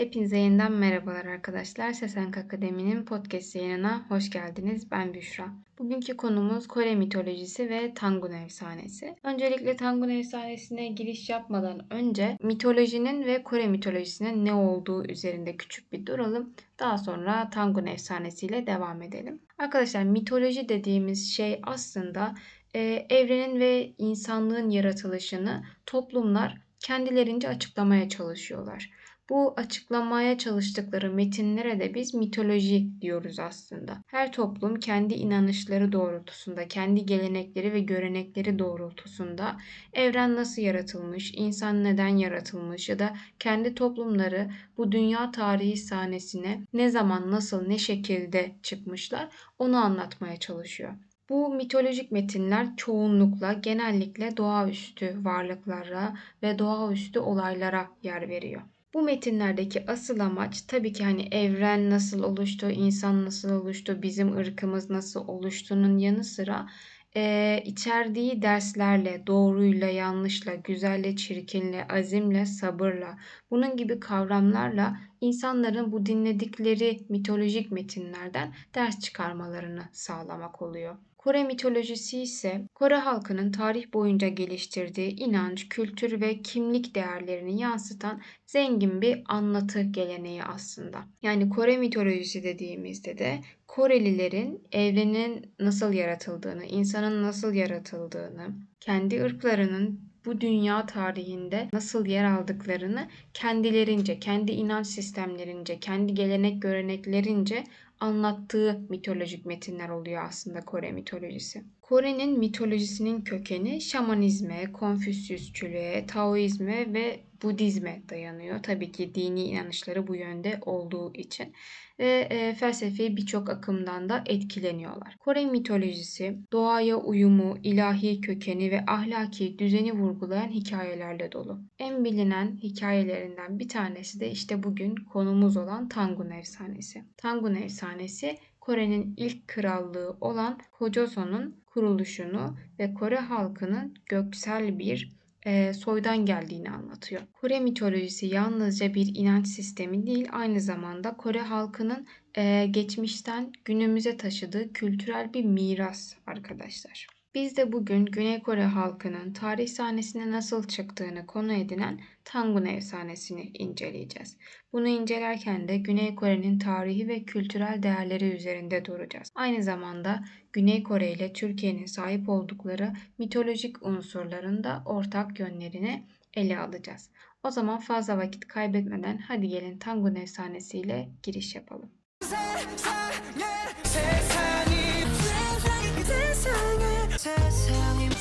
Hepinize yeniden merhabalar arkadaşlar. Sesenk Akademi'nin podcast yayınına hoş geldiniz. Ben Büşra. Bugünkü konumuz Kore mitolojisi ve Tangun efsanesi. Öncelikle Tangun efsanesine giriş yapmadan önce mitolojinin ve Kore mitolojisinin ne olduğu üzerinde küçük bir duralım. Daha sonra Tangun efsanesiyle devam edelim. Arkadaşlar mitoloji dediğimiz şey aslında e, evrenin ve insanlığın yaratılışını toplumlar kendilerince açıklamaya çalışıyorlar. Bu açıklamaya çalıştıkları metinlere de biz mitoloji diyoruz aslında. Her toplum kendi inanışları doğrultusunda, kendi gelenekleri ve görenekleri doğrultusunda evren nasıl yaratılmış, insan neden yaratılmış ya da kendi toplumları bu dünya tarihi sahnesine ne zaman, nasıl, ne şekilde çıkmışlar onu anlatmaya çalışıyor. Bu mitolojik metinler çoğunlukla genellikle doğaüstü varlıklara ve doğaüstü olaylara yer veriyor. Bu metinlerdeki asıl amaç tabii ki hani evren nasıl oluştu, insan nasıl oluştu, bizim ırkımız nasıl oluştuğunun yanı sıra e, içerdiği derslerle, doğruyla, yanlışla, güzelle, çirkinle, azimle, sabırla, bunun gibi kavramlarla insanların bu dinledikleri mitolojik metinlerden ders çıkarmalarını sağlamak oluyor. Kore mitolojisi ise Kore halkının tarih boyunca geliştirdiği inanç, kültür ve kimlik değerlerini yansıtan zengin bir anlatı geleneği aslında. Yani Kore mitolojisi dediğimizde de Korelilerin evrenin nasıl yaratıldığını, insanın nasıl yaratıldığını, kendi ırklarının bu dünya tarihinde nasıl yer aldıklarını kendilerince, kendi inanç sistemlerince, kendi gelenek göreneklerince anlattığı mitolojik metinler oluyor aslında Kore mitolojisi. Kore'nin mitolojisinin kökeni şamanizme, konfüsyüsçülüğe, taoizme ve Budizme dayanıyor. Tabii ki dini inanışları bu yönde olduğu için ve e, felsefi birçok akımdan da etkileniyorlar. Kore mitolojisi doğaya uyumu, ilahi kökeni ve ahlaki düzeni vurgulayan hikayelerle dolu. En bilinen hikayelerinden bir tanesi de işte bugün konumuz olan Tangun efsanesi. Tangun efsanesi Kore'nin ilk krallığı olan Joseon'un kuruluşunu ve Kore halkının göksel bir e, soydan geldiğini anlatıyor. Kore mitolojisi yalnızca bir inanç sistemi değil, aynı zamanda Kore halkının e, geçmişten günümüze taşıdığı kültürel bir miras arkadaşlar. Biz de bugün Güney Kore halkının tarih sahnesine nasıl çıktığını konu edinen Tangun efsanesini inceleyeceğiz. Bunu incelerken de Güney Kore'nin tarihi ve kültürel değerleri üzerinde duracağız. Aynı zamanda Güney Kore ile Türkiye'nin sahip oldukları mitolojik unsurların da ortak yönlerini ele alacağız. O zaman fazla vakit kaybetmeden hadi gelin Tangun efsanesiyle giriş yapalım.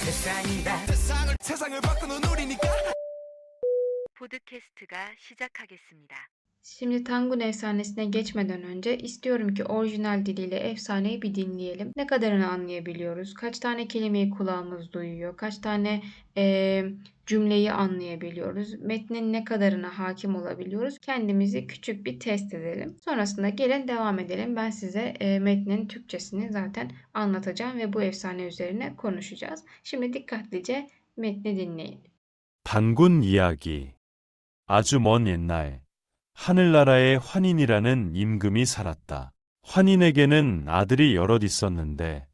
세상을 바꾸는 우리니까 포드캐스트가 시작하겠습니다. Şimdi Tangun efsanesine geçmeden önce istiyorum ki orijinal diliyle efsaneyi bir dinleyelim. Ne kadarını anlayabiliyoruz? Kaç tane kelimeyi kulağımız duyuyor? Kaç tane e, cümleyi anlayabiliyoruz? Metnin ne kadarına hakim olabiliyoruz? Kendimizi küçük bir test edelim. Sonrasında gelin devam edelim. Ben size e, metnin Türkçesini zaten anlatacağım ve bu efsane üzerine konuşacağız. Şimdi dikkatlice metni dinleyin. 단군 이야기. 아주 먼 옛날, 하늘나라에 환인이라는 임금이 살았다. 환인에게는 아들이 여럿 있었는데,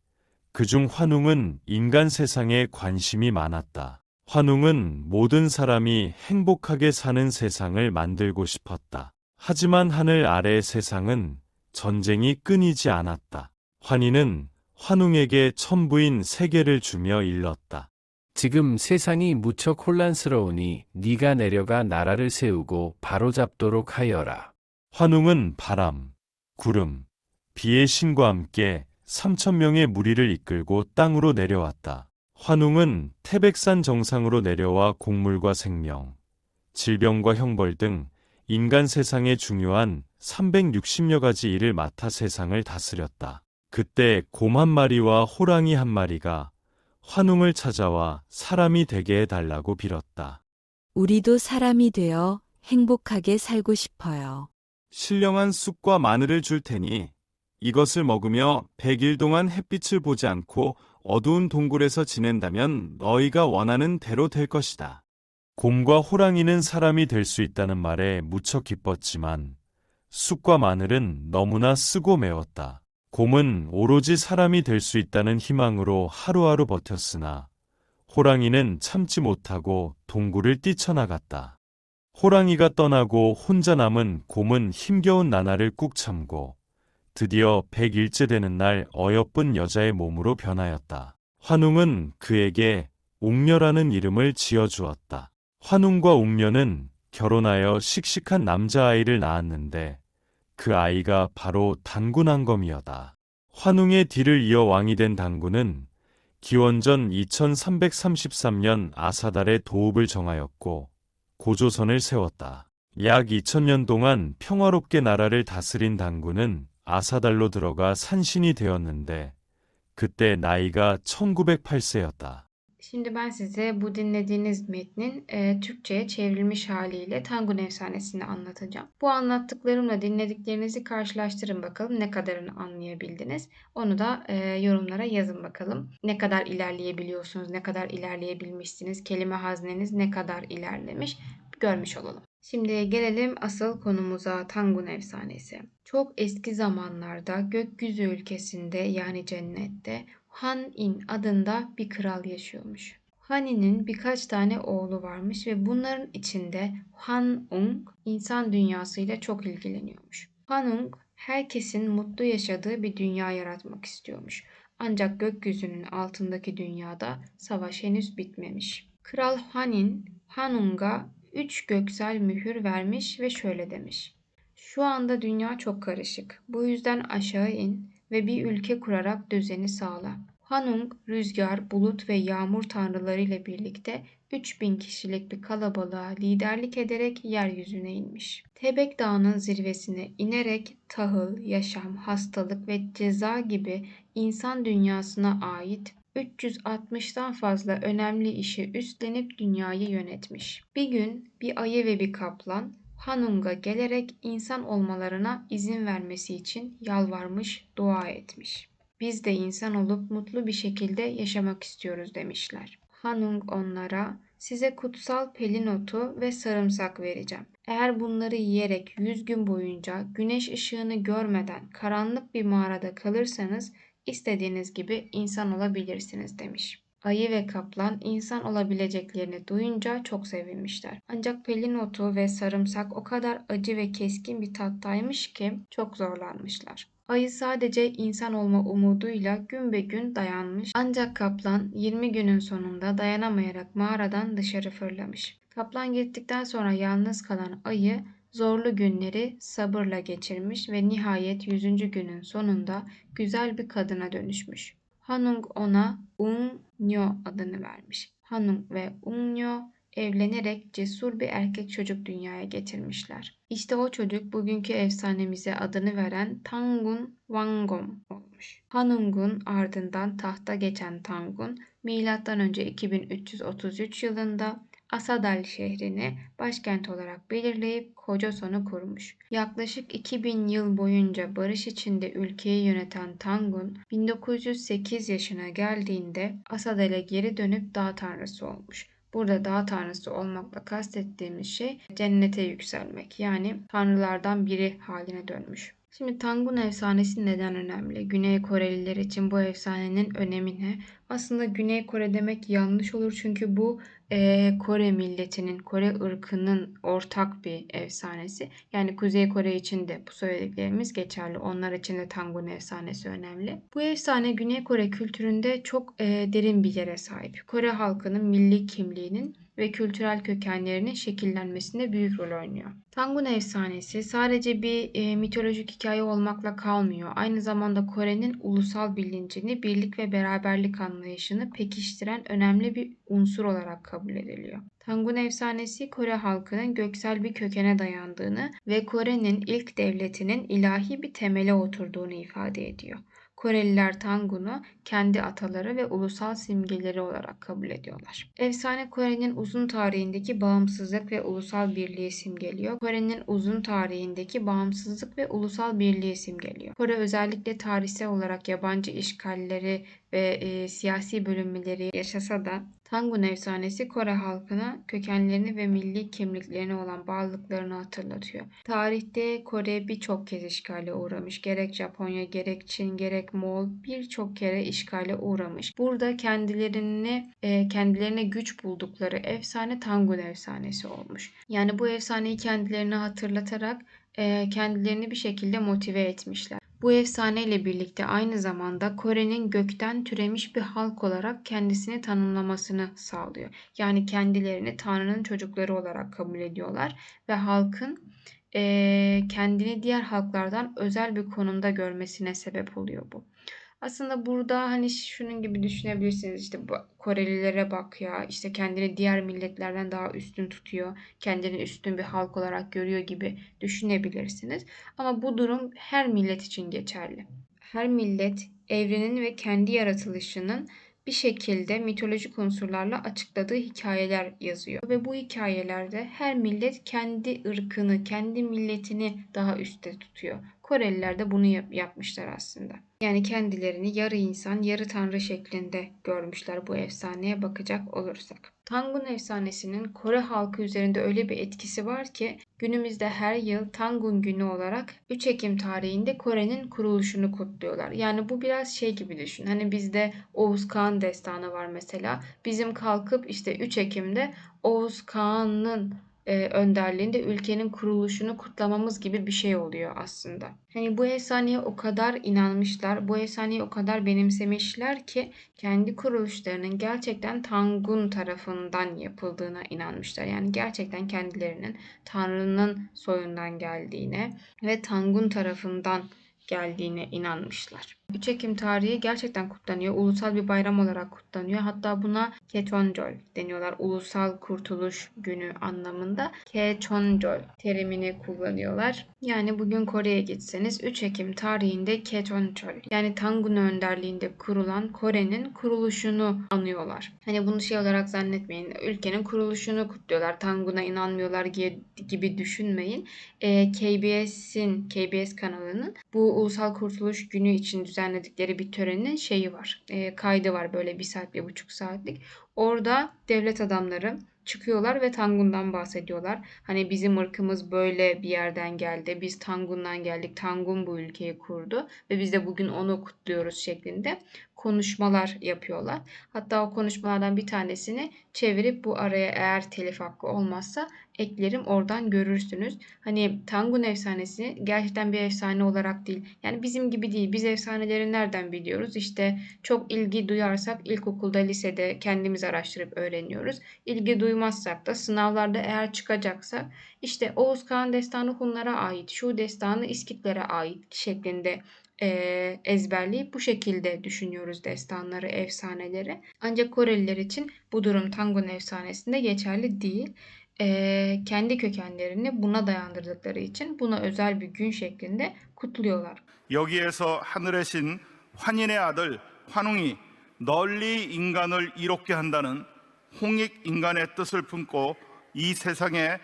그중 환웅은 인간 세상에 관심이 많았다. 환웅은 모든 사람이 행복하게 사는 세상을 만들고 싶었다. 하지만 하늘 아래 세상은 전쟁이 끊이지 않았다. 환인은 환웅에게 천부인 세계를 주며 일렀다. 지금 세상이 무척 혼란스러우니 네가 내려가 나라를 세우고 바로잡도록 하여라. 환웅은 바람, 구름, 비의 신과 함께 3천 명의 무리를 이끌고 땅으로 내려왔다. 환웅은 태백산 정상으로 내려와 곡물과 생명, 질병과 형벌 등 인간 세상의 중요한 360여 가지 일을 맡아 세상을 다스렸다. 그때 곰 한 마리와 호랑이 한 마리가 환웅을 찾아와 사람이 되게 해달라고 빌었다. 우리도 사람이 되어 행복하게 살고 싶어요. 신령한 쑥과 마늘을 줄 테니 이것을 먹으며 100일 동안 햇빛을 보지 않고 어두운 동굴에서 지낸다면 너희가 원하는 대로 될 것이다. 곰과 호랑이는 사람이 될 수 있다는 말에 무척 기뻤지만 쑥과 마늘은 너무나 쓰고 매웠다. 곰은 오로지 사람이 될 수 있다는 희망으로 하루하루 버텼으나 호랑이는 참지 못하고 동굴을 뛰쳐나갔다. 호랑이가 떠나고 혼자 남은 곰은 힘겨운 나날을 꾹 참고 드디어 100일째 되는 날 어여쁜 여자의 몸으로 변하였다. 환웅은 그에게 옥녀라는 이름을 지어주었다. 환웅과 옥녀는 결혼하여 씩씩한 남자아이를 낳았는데 그 아이가 바로 단군한검이었다. 환웅의 뒤를 이어 왕이 된 단군은 기원전 2333년 아사달의 도읍을 정하였고 고조선을 세웠다. 약 2000년 동안 평화롭게 나라를 다스린 단군은 아사달로 들어가 산신이 되었는데 그때 나이가 1908세였다. Şimdi ben size bu dinlediğiniz metnin e, Türkçe'ye çevrilmiş haliyle Tangun Efsanesi'ni anlatacağım. Bu anlattıklarımla dinlediklerinizi karşılaştırın bakalım ne kadarını anlayabildiniz. Onu da e, yorumlara yazın bakalım. Ne kadar ilerleyebiliyorsunuz, ne kadar ilerleyebilmişsiniz, kelime hazneniz ne kadar ilerlemiş görmüş olalım. Şimdi gelelim asıl konumuza Tangun Efsanesi. Çok eski zamanlarda gökyüzü ülkesinde yani cennette Han-in adında bir kral yaşıyormuş. Hani'nin birkaç tane oğlu varmış ve bunların içinde Han-ung insan dünyasıyla çok ilgileniyormuş. Han-ung herkesin mutlu yaşadığı bir dünya yaratmak istiyormuş. Ancak gökyüzünün altındaki dünyada savaş henüz bitmemiş. Kral Hanin Hanung'a üç göksel mühür vermiş ve şöyle demiş. Şu anda dünya çok karışık. Bu yüzden aşağı in ve bir ülke kurarak düzeni sağla. Hanung, rüzgar, bulut ve yağmur tanrılarıyla birlikte 3000 kişilik bir kalabalığa liderlik ederek yeryüzüne inmiş. Tebek Dağı'nın zirvesine inerek tahıl, yaşam, hastalık ve ceza gibi insan dünyasına ait 360'tan fazla önemli işi üstlenip dünyayı yönetmiş. Bir gün bir ayı ve bir kaplan Hanung'a gelerek insan olmalarına izin vermesi için yalvarmış, dua etmiş. Biz de insan olup mutlu bir şekilde yaşamak istiyoruz demişler. Hanung onlara size kutsal pelin otu ve sarımsak vereceğim. Eğer bunları yiyerek 100 gün boyunca güneş ışığını görmeden karanlık bir mağarada kalırsanız istediğiniz gibi insan olabilirsiniz demiş. Ayı ve kaplan insan olabileceklerini duyunca çok sevinmişler. Ancak pelin otu ve sarımsak o kadar acı ve keskin bir tattaymış ki çok zorlanmışlar. Ayı sadece insan olma umuduyla gün be gün dayanmış. Ancak kaplan 20 günün sonunda dayanamayarak mağaradan dışarı fırlamış. Kaplan gittikten sonra yalnız kalan ayı zorlu günleri sabırla geçirmiş ve nihayet 100. günün sonunda güzel bir kadına dönüşmüş. Hanung ona Unyo adını vermiş. Hanung ve Unyo evlenerek cesur bir erkek çocuk dünyaya getirmişler. İşte o çocuk bugünkü efsanemize adını veren Tangun Wangom olmuş. Hanung'un ardından tahta geçen Tangun, M.Ö. 2333 yılında Asadal şehrini başkent olarak belirleyip Kocason'u kurmuş. Yaklaşık 2000 yıl boyunca barış içinde ülkeyi yöneten Tangun, 1908 yaşına geldiğinde Asadal'e geri dönüp dağ tanrısı olmuş. Burada dağ tanrısı olmakla kastettiğimiz şey cennete yükselmek yani tanrılardan biri haline dönmüş. Şimdi Tangun efsanesi neden önemli? Güney Koreliler için bu efsanenin önemi ne? Aslında Güney Kore demek yanlış olur çünkü bu e, Kore milletinin, Kore ırkının ortak bir efsanesi. Yani Kuzey Kore için de bu söylediklerimiz geçerli. Onlar için de Tangun efsanesi önemli. Bu efsane Güney Kore kültüründe çok e, derin bir yere sahip. Kore halkının milli kimliğinin ve kültürel kökenlerinin şekillenmesinde büyük rol oynuyor. Tangun efsanesi sadece bir e, mitolojik hikaye olmakla kalmıyor. Aynı zamanda Kore'nin ulusal bilincini, birlik ve beraberlik anlayışını pekiştiren önemli bir unsur olarak kabul ediliyor. Tangun efsanesi Kore halkının göksel bir kökene dayandığını ve Kore'nin ilk devletinin ilahi bir temele oturduğunu ifade ediyor. Koreliler Tangun'u kendi ataları ve ulusal simgeleri olarak kabul ediyorlar. Efsane Kore'nin uzun tarihindeki bağımsızlık ve ulusal birliği simgeliyor. Kore'nin uzun tarihindeki bağımsızlık ve ulusal birliği simgeliyor. Kore özellikle tarihsel olarak yabancı işgalleri ve e, siyasi bölünmeleri yaşasa da Tangun efsanesi Kore halkına kökenlerini ve milli kimliklerine olan bağlılıklarını hatırlatıyor. Tarihte Kore birçok kez işgale uğramış. Gerek Japonya, gerek Çin, gerek Moğol birçok kere işgale uğramış. Burada kendilerini e, kendilerine güç buldukları efsane Tangun efsanesi olmuş. Yani bu efsaneyi kendilerine hatırlatarak e, kendilerini bir şekilde motive etmişler. Bu efsaneyle birlikte aynı zamanda Kore'nin gökten türemiş bir halk olarak kendisini tanımlamasını sağlıyor. Yani kendilerini Tanrı'nın çocukları olarak kabul ediyorlar ve halkın eee, kendini diğer halklardan özel bir konumda görmesine sebep oluyor bu. Aslında burada hani şunun gibi düşünebilirsiniz işte bu Korelilere bak ya işte kendini diğer milletlerden daha üstün tutuyor. Kendini üstün bir halk olarak görüyor gibi düşünebilirsiniz. Ama bu durum her millet için geçerli. Her millet evrenin ve kendi yaratılışının bir şekilde mitolojik unsurlarla açıkladığı hikayeler yazıyor. Ve bu hikayelerde her millet kendi ırkını, kendi milletini daha üstte tutuyor. Koreliler de bunu yap- yapmışlar aslında. Yani kendilerini yarı insan, yarı tanrı şeklinde görmüşler bu efsaneye bakacak olursak. Tangun efsanesinin Kore halkı üzerinde öyle bir etkisi var ki günümüzde her yıl Tangun günü olarak 3 Ekim tarihinde Kore'nin kuruluşunu kutluyorlar. Yani bu biraz şey gibi düşün. Hani bizde Oğuz Kağan destanı var mesela. Bizim kalkıp işte 3 Ekim'de Oğuz Kağan'ın e, önderliğinde ülkenin kuruluşunu kutlamamız gibi bir şey oluyor aslında. Hani bu efsaneye o kadar inanmışlar, bu efsaneyi o kadar benimsemişler ki kendi kuruluşlarının gerçekten Tangun tarafından yapıldığına inanmışlar. Yani gerçekten kendilerinin Tanrı'nın soyundan geldiğine ve Tangun tarafından geldiğine inanmışlar. 3 Ekim tarihi gerçekten kutlanıyor. Ulusal bir bayram olarak kutlanıyor. Hatta buna Kechonjol deniyorlar. Ulusal Kurtuluş Günü anlamında. Kechonjol terimini kullanıyorlar. Yani bugün Kore'ye gitseniz 3 Ekim tarihinde Kechonjol yani Tangun önderliğinde kurulan Kore'nin kuruluşunu anıyorlar. Hani bunu şey olarak zannetmeyin. Ülkenin kuruluşunu kutluyorlar. Tangun'a inanmıyorlar gi- gibi düşünmeyin. Ee, KBS'in, KBS kanalının bu Ulusal Kurtuluş Günü için düzenledikleri bir törenin şeyi var. Ee, kaydı var böyle bir saat, bir buçuk saatlik. Orada devlet adamları çıkıyorlar ve Tangun'dan bahsediyorlar. Hani bizim ırkımız böyle bir yerden geldi. Biz Tangun'dan geldik. Tangun bu ülkeyi kurdu ve biz de bugün onu kutluyoruz şeklinde konuşmalar yapıyorlar. Hatta o konuşmalardan bir tanesini çevirip bu araya eğer telif hakkı olmazsa eklerim oradan görürsünüz. Hani Tangun efsanesi gerçekten bir efsane olarak değil. Yani bizim gibi değil. Biz efsaneleri nereden biliyoruz? İşte çok ilgi duyarsak ilkokulda, lisede kendimiz araştırıp öğreniyoruz. İlgi duymazsak da sınavlarda eğer çıkacaksa işte Oğuz Kağan destanı Hunlara ait, şu destanı İskitlere ait şeklinde eee, ezberleyip bu şekilde düşünüyoruz destanları, efsaneleri. Ancak Koreliler için bu durum Tangun efsanesinde geçerli değil. Eee, kendi kökenlerini buna dayandırdıkları için buna özel bir gün şeklinde kutluyorlar. 여기에서 하늘의 신 환인의 아들 환웅이 널리 인간을 이롭게 한다는 홍익 인간의 뜻을 품고 이 세상에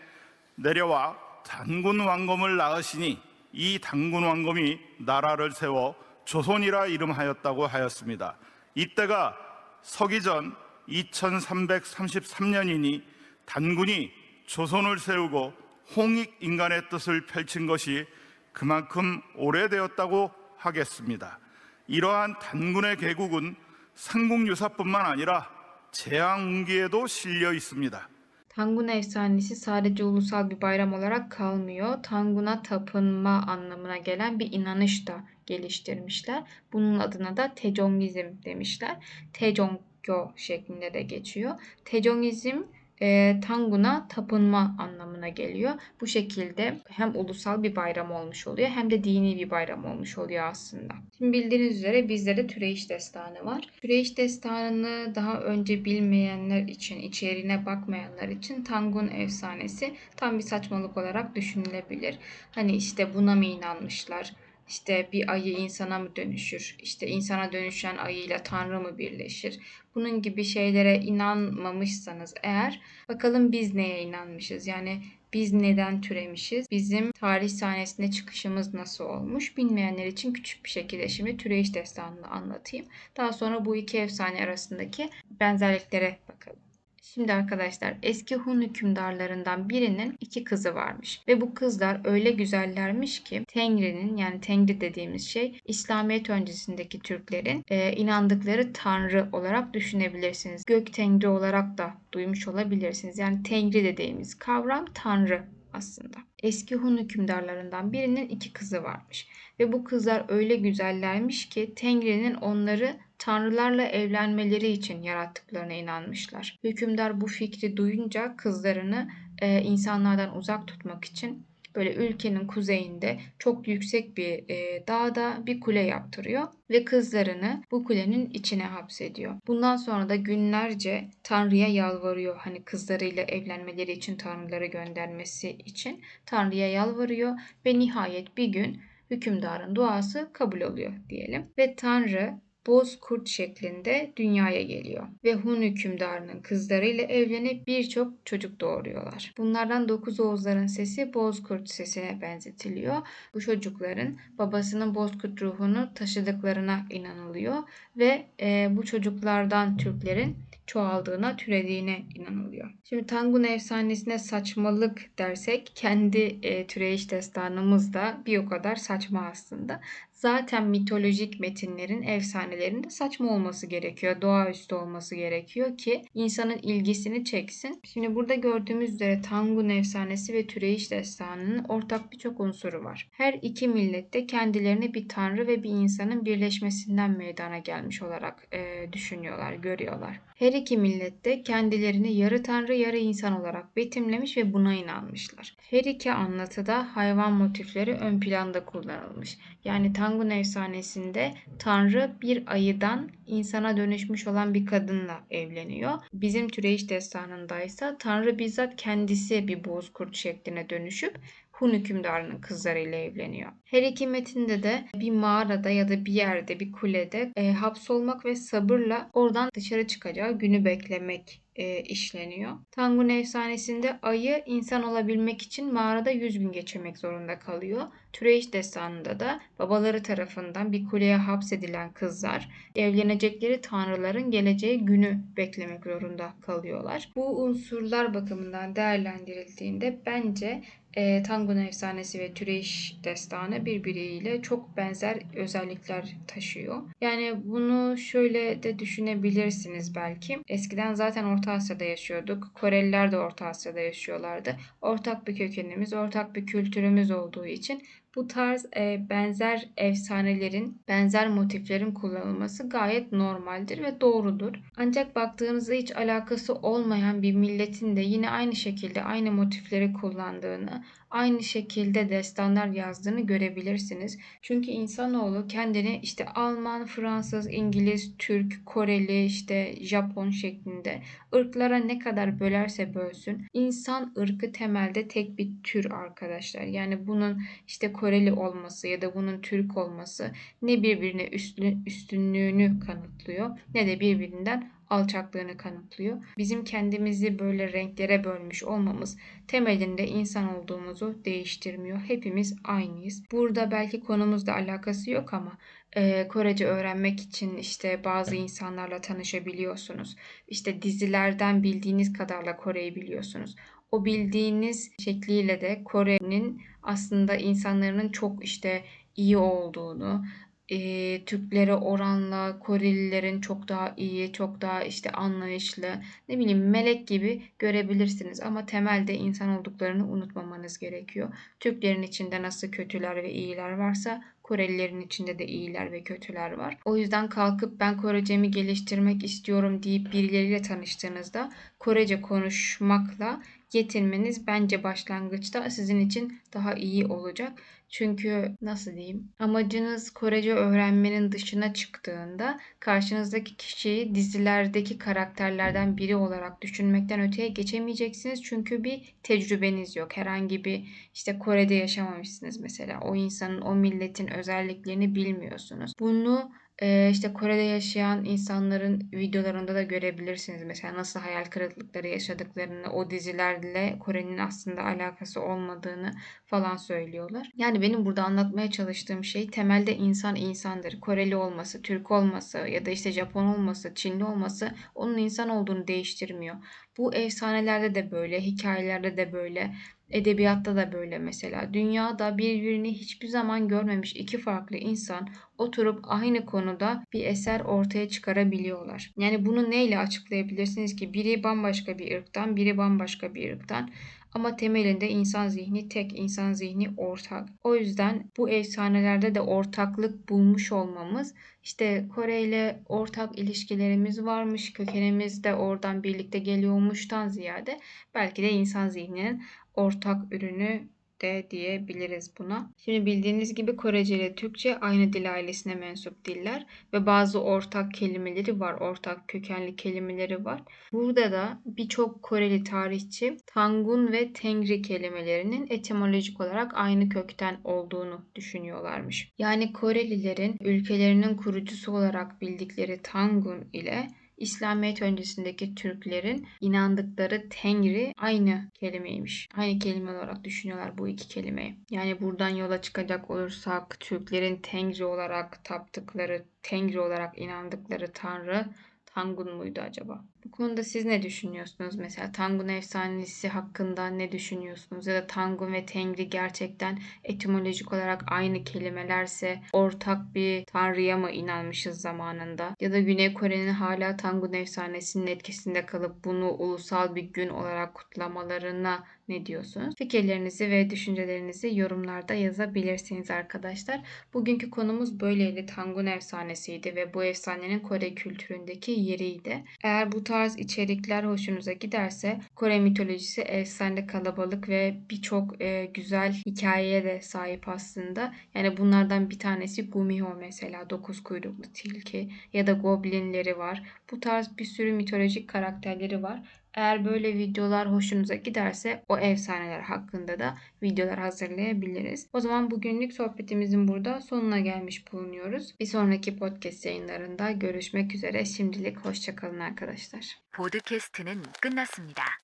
내려와 단군 왕검을 낳으시니 이 단군 왕검이 나라를 세워 조선이라 이름하였다고 하였습니다. 이때가 서기전 2333년이니 단군이 조선을 세우고 홍익 인간의 뜻을 펼친 것이 그만큼 오래되었다고 하겠습니다. 이러한 단군의 개국은 삼국유사뿐만 아니라 재앙운기에도 실려 있습니다. Tangun efsanesi sadece ulusal bir bayram olarak kalmıyor. Tangun'a tapınma anlamına gelen bir inanış da geliştirmişler. Bunun adına da Tejongizm demişler. Tejongyo şeklinde de geçiyor. Tejongizm e, Tangun'a tapınma anlamına geliyor. Bu şekilde hem ulusal bir bayram olmuş oluyor hem de dini bir bayram olmuş oluyor aslında. Şimdi bildiğiniz üzere bizde de Türeyiş Destanı var. Türeyiş Destanı'nı daha önce bilmeyenler için, içeriğine bakmayanlar için Tangun efsanesi tam bir saçmalık olarak düşünülebilir. Hani işte buna mı inanmışlar? İşte bir ayı insana mı dönüşür? İşte insana dönüşen ayıyla Tanrı mı birleşir? Bunun gibi şeylere inanmamışsanız eğer bakalım biz neye inanmışız? Yani Biz neden türemişiz? Bizim tarih sahnesine çıkışımız nasıl olmuş? Bilmeyenler için küçük bir şekilde şimdi türeyiş destanını anlatayım. Daha sonra bu iki efsane arasındaki benzerliklere bakalım. Şimdi arkadaşlar eski Hun hükümdarlarından birinin iki kızı varmış. Ve bu kızlar öyle güzellermiş ki Tengri'nin yani Tengri dediğimiz şey İslamiyet öncesindeki Türklerin e, inandıkları tanrı olarak düşünebilirsiniz. Gök Tengri olarak da duymuş olabilirsiniz. Yani Tengri dediğimiz kavram tanrı aslında. Eski Hun hükümdarlarından birinin iki kızı varmış. Ve bu kızlar öyle güzellermiş ki Tengri'nin onları tanrılarla evlenmeleri için yarattıklarına inanmışlar. Hükümdar bu fikri duyunca kızlarını e, insanlardan uzak tutmak için böyle ülkenin kuzeyinde çok yüksek bir e, dağda bir kule yaptırıyor ve kızlarını bu kulenin içine hapsediyor. Bundan sonra da günlerce Tanrı'ya yalvarıyor. Hani kızlarıyla evlenmeleri için Tanrıları göndermesi için Tanrı'ya yalvarıyor ve nihayet bir gün hükümdarın duası kabul oluyor diyelim. Ve Tanrı bozkurt şeklinde dünyaya geliyor. Ve Hun hükümdarının kızlarıyla evlenip birçok çocuk doğuruyorlar. Bunlardan dokuz oğuzların sesi bozkurt sesine benzetiliyor. Bu çocukların babasının bozkurt ruhunu taşıdıklarına inanılıyor. Ve e, bu çocuklardan Türklerin çoğaldığına, türediğine inanılıyor. Şimdi Tangun efsanesine saçmalık dersek kendi e, türeyiş destanımız da bir o kadar saçma aslında. Zaten mitolojik metinlerin, efsanelerinde saçma olması gerekiyor. Doğaüstü olması gerekiyor ki insanın ilgisini çeksin. Şimdi burada gördüğümüz üzere Tangun efsanesi ve Türeyiş destanının ortak birçok unsuru var. Her iki millet de kendilerini bir tanrı ve bir insanın birleşmesinden meydana gelmiş olarak e, düşünüyorlar, görüyorlar. Her iki millet de kendilerini yarı tanrı yarı insan olarak betimlemiş ve buna inanmışlar. Her iki anlatıda hayvan motifleri ön planda kullanılmış. Yani Tangun efsanesinde Tanrı bir ayıdan insana dönüşmüş olan bir kadınla evleniyor. Bizim Türeyiş destanında ise Tanrı bizzat kendisi bir bozkurt şekline dönüşüp Hun hükümdarının kızlarıyla evleniyor. Her iki metinde de bir mağarada ya da bir yerde, bir kulede e, hapsolmak ve sabırla oradan dışarı çıkacağı günü beklemek e, işleniyor. Tangun efsanesinde ayı insan olabilmek için mağarada 100 gün geçirmek zorunda kalıyor. Türeyiş destanında da babaları tarafından bir kuleye hapsedilen kızlar evlenecekleri tanrıların geleceği günü beklemek zorunda kalıyorlar. Bu unsurlar bakımından değerlendirildiğinde bence e, Tangun efsanesi ve Türeyiş destanı birbiriyle çok benzer özellikler taşıyor. Yani bunu şöyle de düşünebilirsiniz belki. Eskiden zaten Orta Asya'da yaşıyorduk. Koreliler de Orta Asya'da yaşıyorlardı. Ortak bir kökenimiz, ortak bir kültürümüz olduğu için bu tarz e, benzer efsanelerin, benzer motiflerin kullanılması gayet normaldir ve doğrudur. Ancak baktığınızda hiç alakası olmayan bir milletin de yine aynı şekilde aynı motifleri kullandığını, aynı şekilde destanlar yazdığını görebilirsiniz. Çünkü insanoğlu kendini işte Alman, Fransız, İngiliz, Türk, Koreli, işte Japon şeklinde ırklara ne kadar bölerse bölsün insan ırkı temelde tek bir tür arkadaşlar. Yani bunun işte Koreli olması ya da bunun Türk olması ne birbirine üstün, üstünlüğünü kanıtlıyor ne de birbirinden alçaklığını kanıtlıyor. Bizim kendimizi böyle renklere bölmüş olmamız temelinde insan olduğumuzu değiştirmiyor. Hepimiz aynıyız. Burada belki konumuzla alakası yok ama e, Korece öğrenmek için işte bazı insanlarla tanışabiliyorsunuz. İşte dizilerden bildiğiniz kadarla Kore'yi biliyorsunuz. O bildiğiniz şekliyle de Kore'nin aslında insanların çok işte iyi olduğunu, e, Türklere oranla Korelilerin çok daha iyi, çok daha işte anlayışlı, ne bileyim melek gibi görebilirsiniz. Ama temelde insan olduklarını unutmamanız gerekiyor. Türklerin içinde nasıl kötüler ve iyiler varsa Korelilerin içinde de iyiler ve kötüler var. O yüzden kalkıp ben Korecemi geliştirmek istiyorum deyip birileriyle tanıştığınızda Korece konuşmakla yetinmeniz bence başlangıçta sizin için daha iyi olacak. Çünkü nasıl diyeyim? Amacınız Korece öğrenmenin dışına çıktığında karşınızdaki kişiyi dizilerdeki karakterlerden biri olarak düşünmekten öteye geçemeyeceksiniz. Çünkü bir tecrübeniz yok. Herhangi bir işte Kore'de yaşamamışsınız mesela. O insanın, o milletin özelliklerini bilmiyorsunuz. Bunu Ee, işte Kore'de yaşayan insanların videolarında da görebilirsiniz. Mesela nasıl hayal kırıklıkları yaşadıklarını, o dizilerle Kore'nin aslında alakası olmadığını falan söylüyorlar. Yani benim burada anlatmaya çalıştığım şey temelde insan insandır. Koreli olması, Türk olması ya da işte Japon olması, Çinli olması onun insan olduğunu değiştirmiyor. Bu efsanelerde de böyle, hikayelerde de böyle, edebiyatta da böyle mesela. Dünyada birbirini hiçbir zaman görmemiş iki farklı insan oturup aynı konuda bir eser ortaya çıkarabiliyorlar. Yani bunu neyle açıklayabilirsiniz ki? Biri bambaşka bir ırktan, biri bambaşka bir ırktan. Ama temelinde insan zihni tek, insan zihni ortak. O yüzden bu efsanelerde de ortaklık bulmuş olmamız işte Kore ile ortak ilişkilerimiz varmış, kökenimiz de oradan birlikte geliyormuştan ziyade belki de insan zihninin ortak ürünü de diyebiliriz buna. Şimdi bildiğiniz gibi Korece ile Türkçe aynı dil ailesine mensup diller ve bazı ortak kelimeleri var, ortak kökenli kelimeleri var. Burada da birçok Koreli tarihçi Tangun ve Tengri kelimelerinin etimolojik olarak aynı kökten olduğunu düşünüyorlarmış. Yani Korelilerin ülkelerinin kurucusu olarak bildikleri Tangun ile İslamiyet öncesindeki Türklerin inandıkları Tengri aynı kelimeymiş. Aynı kelime olarak düşünüyorlar bu iki kelimeyi. Yani buradan yola çıkacak olursak Türklerin Tengri olarak taptıkları, Tengri olarak inandıkları Tanrı Tangun muydu acaba? Bu konuda siz ne düşünüyorsunuz? Mesela Tangun efsanesi hakkında ne düşünüyorsunuz? Ya da Tangun ve Tengri gerçekten etimolojik olarak aynı kelimelerse ortak bir tanrıya mı inanmışız zamanında? Ya da Güney Kore'nin hala Tangun efsanesinin etkisinde kalıp bunu ulusal bir gün olarak kutlamalarına ne diyorsunuz? Fikirlerinizi ve düşüncelerinizi yorumlarda yazabilirsiniz arkadaşlar. Bugünkü konumuz böyleydi. Tangun efsanesiydi ve bu efsanenin Kore kültüründeki yeriydi. Eğer bu tarz içerikler hoşunuza giderse Kore mitolojisi efsane kalabalık ve birçok e, güzel hikayeye de sahip aslında. Yani bunlardan bir tanesi Gumiho mesela dokuz kuyruklu tilki ya da goblinleri var. Bu tarz bir sürü mitolojik karakterleri var. Eğer böyle videolar hoşunuza giderse o efsaneler hakkında da videolar hazırlayabiliriz. O zaman bugünlük sohbetimizin burada sonuna gelmiş bulunuyoruz. Bir sonraki podcast yayınlarında görüşmek üzere. Şimdilik hoşçakalın arkadaşlar. 보드캐스트는 끝났습니다.